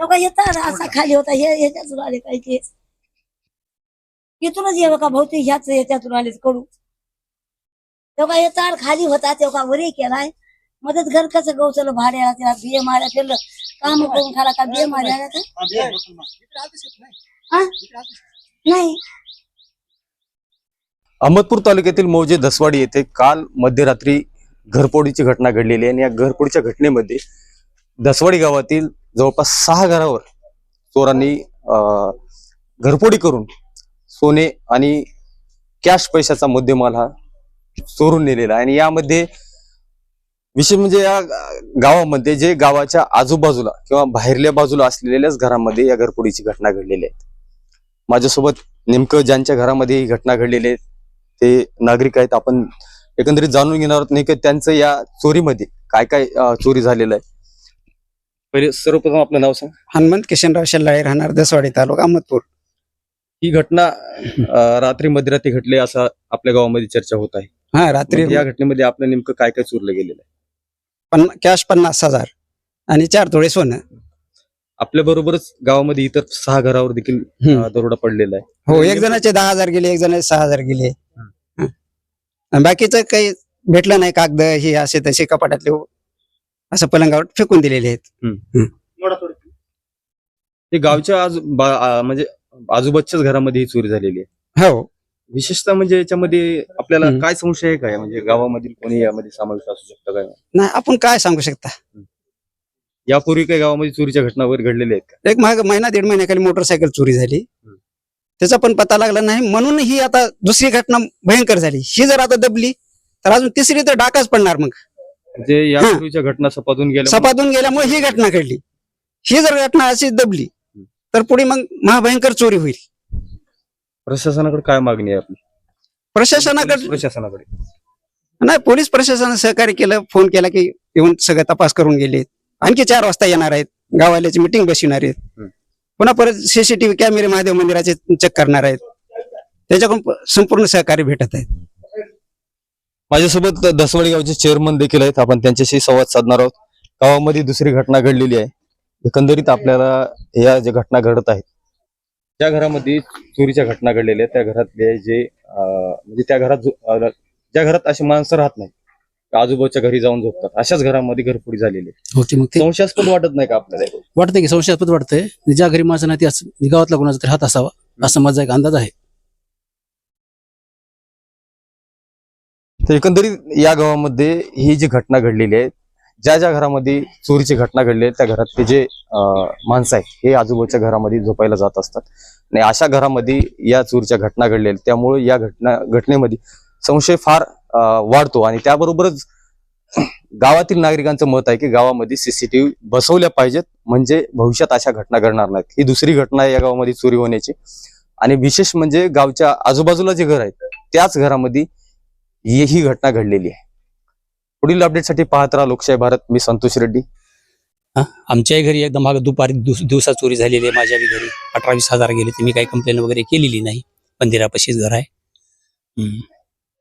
तेव्हा येतात असा खाली होता हे ह्याच्यातून आले काही केस इथूनच ये का बहुतेक ह्याच याच्यातून आले कडू. तेव्हा येतात खाली होता तेव्हा वरी केलाय. मदत घर कसं गवचलं भाड्याला त्याला बिये माऱ्या केलं काम करून खाला का बिये माऱ्या हा? नाही. अहमदपूर तालुक्यातील मौजे दसवाडी येथे काल मध्यरात्री घरफोडीची घटना घडलेली आहे. आणि या घरफोडीच्या घटनेमध्ये दसवाडी गावातील जवळपास सहा घरावर चोरांनी घरपोडी घरफोडी करून सोने आणि कॅश पैशाचा मुद्देमाल हा चोरून नेलेला आहे. आणि यामध्ये विशेष म्हणजे या गावामध्ये जे गावाच्या आजूबाजूला किंवा बाहेरल्या बाजूला असलेल्याच घरामध्ये या घरपोडीची घटना घडलेली आहे माझ्यासोबत नेमकं ज्यांच्या घरामध्ये ही घटना घडलेली आहे ते नागरिक आहेत. आपण एकंदरीत जाणून घेणार आहोत नाही की त्यांचं या चोरीमध्ये काय काय चोरी झालेलं आहे. पहिले सर्वप्रथम आपलं नाव सांग. हनुमंत किशनराव शेल्लाळे राहणार दसवाडी तालुका अहमदपूर. ही घटना अं, रात्री मध्यरात्री घडली असं आपल्या गावामध्ये चर्चा होत आहे. हा रात्री मग या घटनेमध्ये आपलं नेमकं काय काय चोरलं गेलेलं आहे? पन्ना कॅश पन्नास हजार आणि चार तोळे सोनं. आपल्या बरोबरच गावामध्ये इतर सहा घरावर देखील हम्म. अं, दरोडा पडलेला आहे. हो एक जणाचे दहा हजार गेले एक जणाचे सहा हजार गेले. हं. आणि बाकीचं काही भेटलं नाही कागद हे असे तसे कपाटातले असं पलंगावर फेकून दिलेले आहेत. हे गावच्या आज म्हणजे आजूबाजूच्याच घरामध्ये ही चोरी झालेली आहे. हो. विशेषतः म्हणजे याच्यामध्ये आपल्याला. काय संशय आहे काय? म्हणजे गावामधील कोणी यामध्ये समावेश असू शकतं काय? नाही आपण काय सांगू शकता? यापूर्वी काही गावामध्ये चोरीच्या घटना वगैरे घडलेल्या आहेत का? एक माग महिना दीड महिन्याखाली मोटरसायकल चोरी झाली. हं. त्याचा पण पता लागला नाही. म्हणून ही आता दुसरी घटना भयंकर झाली. ही जर आता दबली तर अजून तिसरी तर डाकाच पडणार मग. म्हणजे यापूर्वीच्या घटना सपाटून गेल्या सपाटून गेल्यामुळे ही घटना घडली. ही जर घटना अशी दबली तर पुढे मग महाभयंकर चोरी होईल. प्रशासनाकडे काय मागणी आहे आपली? प्रशासनाकडे प्रशासनाकडे. नाही पोलीस प्रशासनानं सहकार्य केलं फोन केला की येऊन सगळं तपास करून गेले आणखी चार वाजता येणार आहेत. गावाल्याची मिटिंग बसविणार आहेत. पुन्हा परत सीसीटीव्ही कॅमेरे महादेव मंदिराचे चेक करणार आहेत. त्याच्याकडून संपूर्ण सहकार्य भेटत आहे. माझ्यासोबत दसवाडी गावचे चेअरमन देखील आहेत. आपण त्यांच्याशी संवाद साधणार आहोत. गावामध्ये दुसरी घटना घडलेली आहे. एकंदरीत आपल्याला या ज्या घटना घडत आहेत ज्या घरामध्ये चोरीच्या घटना घडलेल्या आहेत. त्या घरातले जे म्हणजे त्या घरात ज्या घरात अशी माणसं राहत नाही आजूबाजूच्या घरी जाऊन झोपतात. अशाच घरामध्ये घरफोडी झालेली आहे. होते मग ते संशयास्पद वाटत नाही का आपल्याला? वाटतंय की संशयास्पद वाटतंय. ज्या घरी माझं नाही ते असं गावातला कोणाचा तरी हात असावा असा माझा एक अंदाज आहे. तर एकंदरीत या गावामध्ये ही जी घटना घडलेली आहे ज्या ज्या घरामध्ये चोरीची घटना घडली आहे त्या घरातले जे माणसं आहेत हे आजूबाजूच्या घरामध्ये झोपायला जात असतात. आणि अशा घरामध्ये या चोरीच्या घटना घडलेल्या आहेत. त्यामुळे या घटना घटनेमध्ये संशय फार वाढतो. आणि त्याबरोबरच गावातील नागरिकांचं मत आहे की गावामध्ये सीसीटीव्ही बसवल्या पाहिजेत म्हणजे भविष्यात अशा घटना घडणार नाहीत. ही दुसरी घटना आहे या गावामध्ये चोरी होण्याची. आणि विशेष म्हणजे गावच्या आजूबाजूला जे घर आहेत त्याच घरामध्ये ही ही घटना घडलेली आहे. पुढील अपडेटसाठी पाहत राहा लोकशाही भारत. मी संतोष रेड्डी. आमच्याही घरी एकदम मागं दुपारी दिवसा चोरी झालेली आहे माझ्या घरी. अठरा वीस हजार गेले ते मी काही कंप्लेंट वगैरे केलेली नाही. मंदिरापाशीच घर आहे.